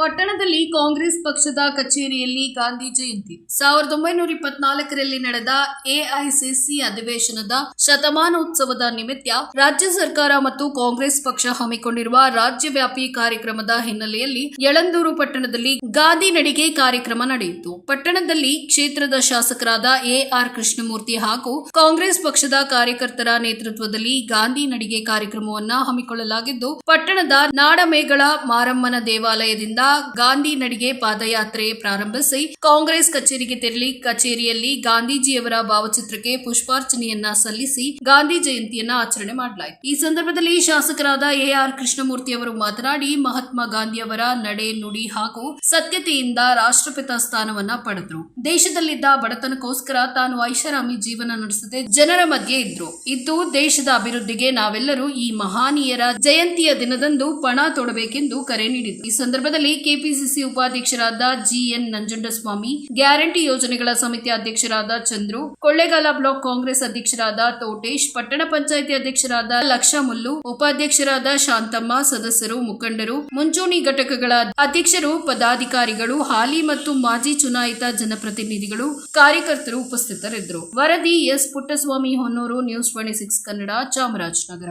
ಪಟ್ಟಣದಲ್ಲಿ ಕಾಂಗ್ರೆಸ್ ಪಕ್ಷದ ಕಚೇರಿಯಲ್ಲಿ ಗಾಂಧಿ ಜಯಂತಿ. ಸಾವಿರದ ಒಂಬೈನೂರ ಇಪ್ಪತ್ನಾಲ್ಕರಲ್ಲಿ ನಡೆದ ಎಐಸಿಸಿ ಅಧಿವೇಶನದ ಶತಮಾನೋತ್ಸವದ ನಿಮಿತ್ತ ರಾಜ್ಯ ಸರ್ಕಾರ ಮತ್ತು ಕಾಂಗ್ರೆಸ್ ಪಕ್ಷ ಹಮ್ಮಿಕೊಂಡಿರುವ ರಾಜ್ಯವ್ಯಾಪಿ ಕಾರ್ಯಕ್ರಮದ ಹಿನ್ನೆಲೆಯಲ್ಲಿ ಯಳಂದೂರು ಪಟ್ಟಣದಲ್ಲಿ ಗಾಂಧಿ ನಡಿಗೆ ಕಾರ್ಯಕ್ರಮ ನಡೆಯಿತು. ಪಟ್ಟಣದಲ್ಲಿ ಕ್ಷೇತ್ರದ ಶಾಸಕರಾದ ಎಆರ್ ಕೃಷ್ಣಮೂರ್ತಿ ಹಾಗೂ ಕಾಂಗ್ರೆಸ್ ಪಕ್ಷದ ಕಾರ್ಯಕರ್ತರ ನೇತೃತ್ವದಲ್ಲಿ ಗಾಂಧಿ ನಡಿಗೆ ಕಾರ್ಯಕ್ರಮವನ್ನ ಹಮ್ಮಿಕೊಳ್ಳಲಾಗಿದ್ದು, ಪಟ್ಟಣದ ನಾಡಮೇಗಳ ಮಾರಮ್ಮನ ದೇವಾಲಯದಿಂದ ಗಾಂಧಿ ನಡಿಗೆ ಪಾದಯಾತ್ರೆ ಪ್ರಾರಂಭಿಸಿ ಕಾಂಗ್ರೆಸ್ ಕಚೇರಿಗೆ ತೆರಳಿ ಕಚೇರಿಯಲ್ಲಿ ಗಾಂಧೀಜಿಯವರ ಭಾವಚಿತ್ರಕ್ಕೆ ಪುಷ್ಪಾರ್ಚನೆಯನ್ನ ಸಲ್ಲಿಸಿ ಗಾಂಧಿ ಜಯಂತಿಯನ್ನ ಆಚರಣೆ ಮಾಡಲಾಯಿತು. ಈ ಸಂದರ್ಭದಲ್ಲಿ ಶಾಸಕರಾದ ಎಆರ್ ಕೃಷ್ಣಮೂರ್ತಿ ಅವರು ಮಾತನಾಡಿ, ಮಹಾತ್ಮ ಗಾಂಧಿಯವರ ನಡೆ ನುಡಿ ಹಾಗೂ ಸತ್ಯತೆಯಿಂದ ರಾಷ್ಟ್ರಪಿತ ಸ್ಥಾನವನ್ನ ಪಡೆದ್ರು. ದೇಶದಲ್ಲಿದ್ದ ಬಡತನಕ್ಕೋಸ್ಕರ ತಾನು ಐಷಾರಾಮಿ ಜೀವನ ನಡೆಸದೆ ಜನರ ಮಧ್ಯೆ ಇದ್ರು. ಇದ್ದು ದೇಶದ ಅಭಿವೃದ್ಧಿಗೆ ನಾವೆಲ್ಲರೂ ಈ ಮಹಾನೀಯರ ಜಯಂತಿಯ ದಿನದಂದು ಪಣ ತೊಡಬೇಕೆಂದು ಕರೆ ನೀಡಿದ್ರು. ಈ ಸಂದರ್ಭದಲ್ಲಿ ಕೆಪಿಸಿಸಿ ಉಪಾಧ್ಯಕ್ಷರಾದ ಜಿಎನ್ ನಂಜುಂಡಸ್ವಾಮಿ, ಗ್ಯಾರಂಟಿ ಯೋಜನೆಗಳ ಸಮಿತಿ ಅಧ್ಯಕ್ಷರಾದ ಚಂದ್ರು, ಕೊಳ್ಳೇಗಾಲ ಬ್ಲಾಕ್ ಕಾಂಗ್ರೆಸ್ ಅಧ್ಯಕ್ಷರಾದ ತೋಟೇಶ್, ಪಟ್ಟಣ ಪಂಚಾಯಿತಿ ಅಧ್ಯಕ್ಷರಾದ ಲಕ್ಷ ಮುಲ್ಲು ಉಪಾಧ್ಯಕ್ಷರಾದ ಶಾಂತಮ್ಮ, ಸದಸ್ಯರು, ಮುಖಂಡರು, ಮುಂಚೂಣಿ ಘಟಕಗಳ ಅಧ್ಯಕ್ಷರು, ಪದಾಧಿಕಾರಿಗಳು, ಹಾಲಿ ಮತ್ತು ಮಾಜಿ ಚುನಾಯಿತ ಜನಪ್ರತಿನಿಧಿಗಳು, ಕಾರ್ಯಕರ್ತರು ಉಪಸ್ಥಿತರಿದ್ದರು. ವರದಿ S Puttaswamy Honnur, news twenty six Kannada, Chamarajanagar.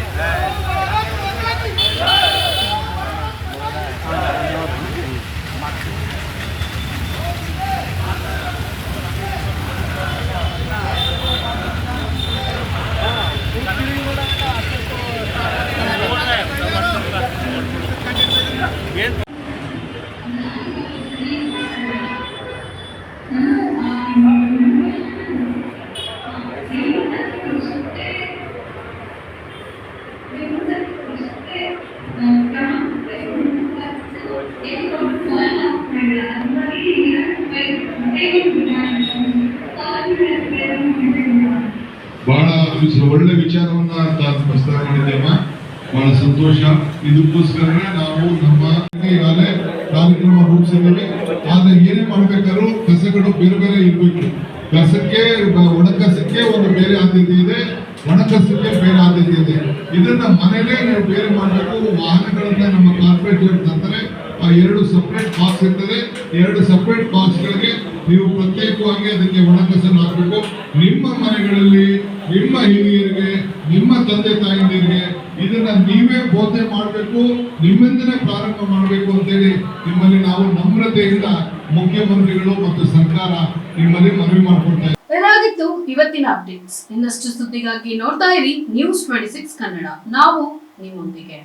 ಬಹಳ ಒಳ್ಳೆ ವಿಚಾರವನ್ನ ತಾನು ಪ್ರಸ್ತಾವ ಮಾಡಿದ್ದೇವ. ಬಹಳ ಸಂತೋಷ. ಇದಕ್ಕೋಸ್ಕರನೇ ನಾವು ನಮ್ಮ ಕಾರ್ಯಕ್ರಮ ರೂಪಿಸಿದ್ದೇವೆ ಆದ್ರೆ ಏನೇ ಮಾಡ್ಬೇಕಾದ್ರು ಕಸಗಳು ಬೇರೆ ಬೇರೆ ಇರ್ಬೇಕು. ಕಸಕ್ಕೆ ಒಣ ಕಸಕ್ಕೆ ಒಂದು ಬೇರೆ ಆದ್ಯತೆ ಇದೆ, ಒಣ ಕಸಕ್ಕೆ ಬೇರೆ ಆದ್ಯತೆ ಇದೆ. ಇದನ್ನ ಮನೇಲೆ ನೀವು ಬೇರೆ ಮಾಡಬೇಕು. ವಾಹನಗಳನ್ನ ನಮ್ಮ ಕಾರ್ಪೊರೇಟ್ ತಂದರೆ ಎರಡು ಸಪ್ರೇಟ್ ಬಾಕ್ಸ್ ಇರ್ತದೆ. ಎರಡು ಸಪ್ರೇಟ್ ಬಾಕ್ಸ್ಗಳಿಗೆ ನೀವು ಪ್ರತ್ಯೇಕವಾಗಿ ಅದಕ್ಕೆ ಒಣಕಸನ್ನು ಕಸನ ಹಾಕಬೇಕು. ನಿಮ್ಮ ಮನೆಗಳಲ್ಲಿ, ನಿಮ್ಮ ಹಿರಿಯರಿಗೆ, ನಿಮ್ಮ ತಂದೆ ತಾಯಿಯರಿಗೆ ಇದನ್ನ ನೀವೇ ಬೋಧನೆ ಮಾಡಬೇಕು ನಿಮ್ಮಿಂದನೇ ಪ್ರಾರಂಭ ಮಾಡಬೇಕು ಅಂತೇಳಿ ನಿಮ್ಮಲ್ಲಿ ನಾವು ನಮ್ರತೆಯಿಂದ ಮುಖ್ಯಮಂತ್ರಿಗಳು ಮತ್ತು ಸರ್ಕಾರ ನಿಮ್ಮಲ್ಲಿ ಮನವಿ ಮಾಡಿಕೊಡ್ತಾ ಇವತ್ತಿನ ಅಪ್ಡೇಟ್ಸ್ ಇನ್ನಷ್ಟು ಸುದ್ದಿಗಾಗಿ ನೋಡ್ತಾ ಇರಿ ನ್ಯೂಸ್ ಟ್ವೆಂಟಿ ಸಿಕ್ಸ್ ಕನ್ನಡ. ನಾವು ನಿಮ್ಮೊಂದಿಗೆ.